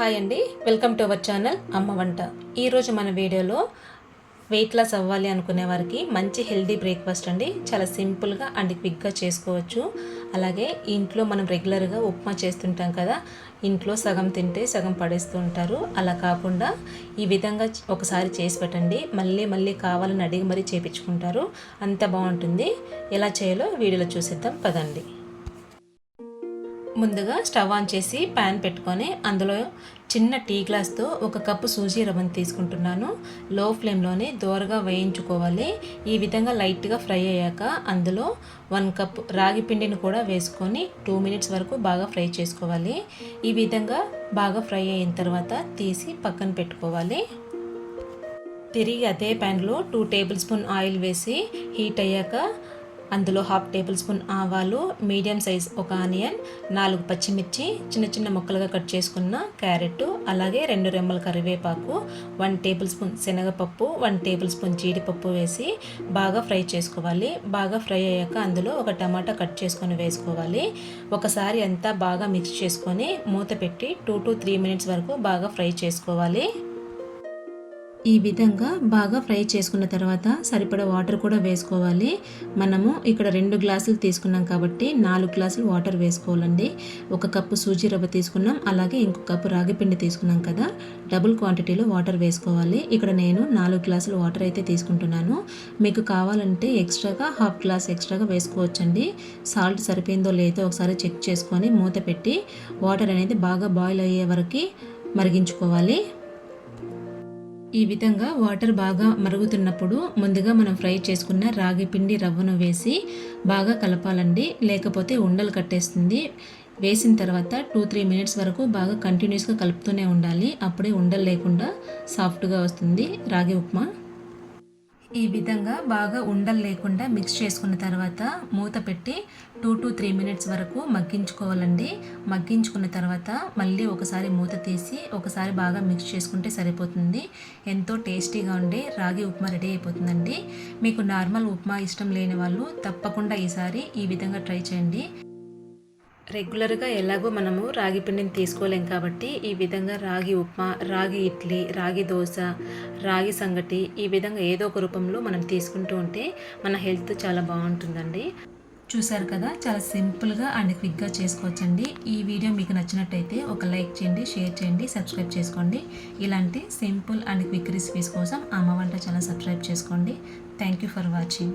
Hi అండి. Welcome to our channel అమ్మ వంట. ఈరోజు మన వీడియోలో వెయిట్ లాస్ అవ్వాలి అనుకునే వారికి మంచి హెల్దీ బ్రేక్ఫాస్ట్ అండి. చాలా సింపుల్గా అండ్ క్విక్గా చేసుకోవచ్చు. అలాగే ఇంట్లో మనం రెగ్యులర్గా ఉప్మా చేస్తుంటాం కదా ఇంట్లో సగం తింటే సగం పడేస్తూ ఉంటారు. అలా కాకుండా ఈ విధంగా ఒకసారి చేసి పెట్టండి. మళ్ళీ మళ్ళీ కావాలని అడిగి మరీ చేపించుకుంటారు. అంత బాగుంటుంది. ఎలా చేయాలో వీడియోలో చూసేద్దాం. పదండి. ముందుగా స్టవ్ ఆన్ చేసి ప్యాన్ పెట్టుకొని అందులో చిన్న టీ గ్లాస్తో ఒక కప్పు సూజీ రవ్వను తీసుకుంటున్నాను. లో ఫ్లేమ్లోనే దోరగా వేయించుకోవాలి. ఈ విధంగా లైట్గా ఫ్రై అయ్యాక అందులో వన్ కప్ రాగి పిండిని కూడా వేసుకొని టూ మినిట్స్ వరకు బాగా ఫ్రై చేసుకోవాలి. ఈ విధంగా బాగా ఫ్రై అయిన తర్వాత తీసి పక్కన పెట్టుకోవాలి. తిరిగి అదే ప్యాన్లో టూ టేబుల్ స్పూన్ ఆయిల్ వేసి హీట్ అయ్యాక అందులో హాఫ్ టేబుల్ స్పూన్ ఆవాలు మీడియం సైజ్ ఒక ఆనియన్ నాలుగు పచ్చిమిర్చి చిన్న చిన్న ముక్కలుగా కట్ చేసుకున్న క్యారెట్ అలాగే రెండు రెమ్మల కరివేపాకు వన్ టేబుల్ స్పూన్ శనగపప్పు వన్ టేబుల్ స్పూన్ జీడిపప్పు వేసి బాగా ఫ్రై చేసుకోవాలి. బాగా ఫ్రై అయ్యాక అందులో ఒక టమాటా కట్ చేసుకొని వేసుకోవాలి. ఒకసారి అంతా బాగా మిక్స్ చేసుకొని మూత పెట్టి టూ టు త్రీ మినిట్స్ వరకు బాగా ఫ్రై చేసుకోవాలి. ఈ విధంగా బాగా ఫ్రై చేసుకున్న తర్వాత సరిపడా వాటర్ కూడా వేసుకోవాలి. మనము ఇక్కడ రెండు గ్లాసులు తీసుకున్నాం కాబట్టి నాలుగు గ్లాసులు వాటర్ వేసుకోవాలండి. ఒక కప్పు సూజీ రవ్వ తీసుకున్నాం. అలాగే ఇంకొక కప్పు రాగి పిండి తీసుకున్నాం కదా. డబుల్ క్వాంటిటీలో వాటర్ వేసుకోవాలి. ఇక్కడ నేను నాలుగు గ్లాసులు వాటర్ అయితే తీసుకుంటున్నాను. మీకు కావాలంటే ఎక్స్ట్రాగా హాఫ్ గ్లాస్ ఎక్స్ట్రాగా వేసుకోవచ్చండి. సాల్ట్ సరిపోయిందో లేదో ఒకసారి చెక్ చేసుకొని మూత పెట్టి వాటర్ అనేది బాగా బాయిల్ అయ్యే వరకు మరిగించుకోవాలి. ఈ విధంగా వాటర్ బాగా మరుగుతున్నప్పుడు ముందుగా మనం ఫ్రై చేసుకున్న రాగి పిండి రవ్వను వేసి బాగా కలపాలండి. లేకపోతే ఉండలు కట్టేస్తుంది. వేసిన తర్వాత టూ త్రీ మినిట్స్ వరకు బాగా కంటిన్యూస్గా కలుపుతూనే ఉండాలి. అప్పుడే ఉండలు లేకుండా సాఫ్ట్గా వస్తుంది రాగి ఉప్మా. ఈ విధంగా బాగా ఉండలు లేకుండా మిక్స్ చేసుకున్న తర్వాత మూత పెట్టి టూ టు త్రీ మినిట్స్ వరకు మగ్గించుకోవాలండి. మగ్గించుకున్న తర్వాత మళ్ళీ ఒకసారి మూత తీసి ఒకసారి బాగా మిక్స్ చేసుకుంటే సరిపోతుంది. ఎంతో టేస్టీగా ఉండే రాగి ఉప్మా రెడీ అయిపోతుందండి. మీకు నార్మల్ ఉప్మా ఇష్టం లేని వాళ్ళు తప్పకుండా ఈసారి ఈ విధంగా ట్రై చేయండి. రెగ్యులర్గా ఎలాగో మనము రాగి పిండిని తీసుకోలేం కాబట్టి ఈ విధంగా రాగి ఉప్మా రాగి ఇడ్లీ రాగి దోశ రాగి సంగటి ఈ విధంగా ఏదో ఒక రూపంలో మనం తీసుకుంటూ ఉంటే మన హెల్త్ చాలా బాగుంటుందండి. చూశారు కదా? చాలా సింపుల్గా అండ్ క్విక్గా చేసుకోవచ్చండి. ఈ వీడియో మీకు నచ్చినట్టయితే ఒక లైక్ చేయండి షేర్ చేయండి సబ్స్క్రైబ్ చేసుకోండి. ఇలాంటి సింపుల్ అండ్ క్విక్ రెసిపీస్ కోసం అమ్మ వంట ఛానల్ సబ్స్క్రైబ్ చేసుకోండి. Thank you for watching.